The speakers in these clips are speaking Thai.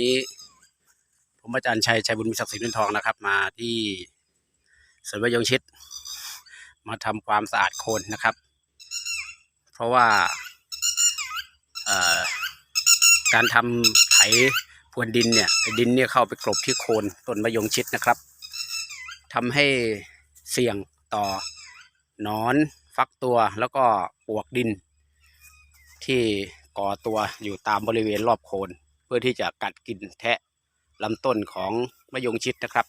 นี้ ผมอาจารย์ชัยชัยบุญมีศักดิ์ศรีเงินทองนะครับ มาที่สวนมะยงชิด มาทำความสะอาดโคนนะครับ เพราะว่าการทำไถพรวนดินเนี่ยดินเนี่ยเข้าไปกลบที่โคนต้นมะยงชิดนะครับทำให้เสี่ยงต่อนอนฟักตัวแล้วก็ปวกดินที่ก่อตัวอยู่ตามบริเวณรอบโคน เพื่อที่จะกัดกินแทะลำต้นของมะยงชิดนะครับ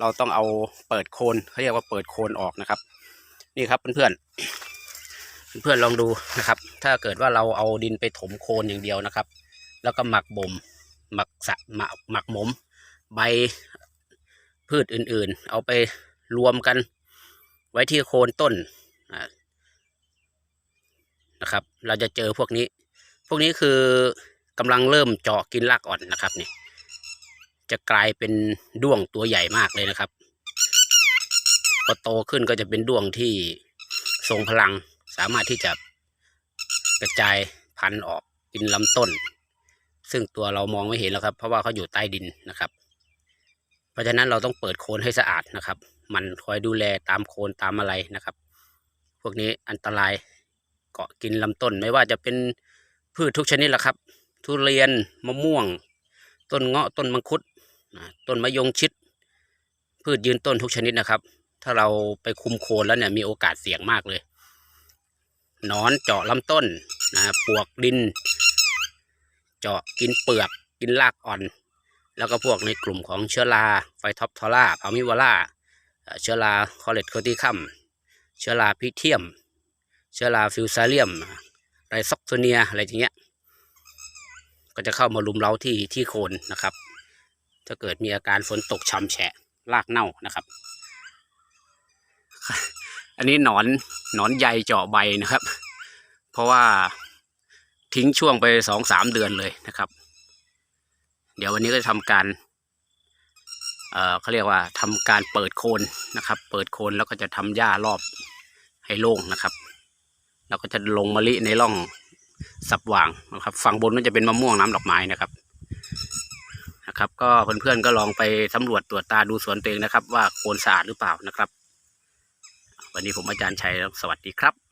เราต้องเอาเปิดโคนเขาเรียกว่าเปิดโคนออกนะครับ นี่ครับเพื่อนๆเพื่อนๆลองดูนะครับ ถ้าเกิดว่าเราเอาดินไปถมโคนอย่างเดียวนะครับ แล้วก็หมักบ่มหมักสะหมักหมักหมมใบพืชอื่นๆ เอาไปรวมกันไว้ที่โคนต้นนะครับ เราจะเจอพวกนี้ พวกนี้คือ กำลังเริ่มเจาะกินรากอ่อนนะครับนี่จะกลายเป็นด้วงตัวใหญ่มากเลยนะครับพอโตขึ้นก็จะเป็นด้วงที่ทรงพลังสามารถที่จะกระจายพันธุ์ออกกินลำต้น ซึ่งตัวเรามองไม่เห็นแล้วครับ เพราะว่าเขาอยู่ใต้ดินนะครับ เพราะฉะนั้นเราต้องเปิดโคนให้สะอาดนะครับ มันคอยดูแลตามโคนตามอะไรนะครับ พวกนี้อันตรายเกาะกินลำต้นไม่ว่าจะเป็นพืชทุกชนิดแหละครับ ทุเรียนมะม่วง ต้นเงาะต้นมังคุดต้นมะยงชิด พืชยืนต้นทุกชนิดนะครับ ถ้าเราไปคุมโคนแล้วเนี่ยมีโอกาสเสี่ยงมากเลยนอนเจาะลำต้นนะปวกดิน เจาะกินเปลือกกินรากอ่อน แล้วก็พวกในกลุ่มของเชื้อราไฟท็อปทอร่าพามิวาร่าเชื้อราคอเลตโคติคัมเชื้อราพิเทียม เชื้อราฟิวซาเลียมไรซ็อกโซเนียอะไรอย่างเงี้ย ก็จะเข้ามาลุมเล้าที่ที่โคนนะครับ ถ้าเกิดมีอาการฝนตกช่ำแฉะรากเน่านะครับ อันนี้หนอนหนอนใยเจาะใบนะครับ เพราะว่าทิ้งช่วงไปสองสามเดือนเลยนะครับ เดี๋ยววันนี้ก็จะทำการเอ่อเขาเรียกว่าทำการเปิดโคนนะครับ เปิดโคนแล้วก็จะทำหญ้ารอบให้โล่งนะครับ แล้วก็จะลงมะลิในร่อง สับหว่างนะครับฝั่งบนมันจะเป็นมะม่วงน้ำดอกไม้นะครับนะครับ ก็เพื่อนๆก็ลองไปสำรวจตรวจตาดูสวนตัวเองนะครับ ว่าโคนสะอาดหรือเปล่านะครับ วันนี้ผมอาจารย์ชัยสวัสดีครับ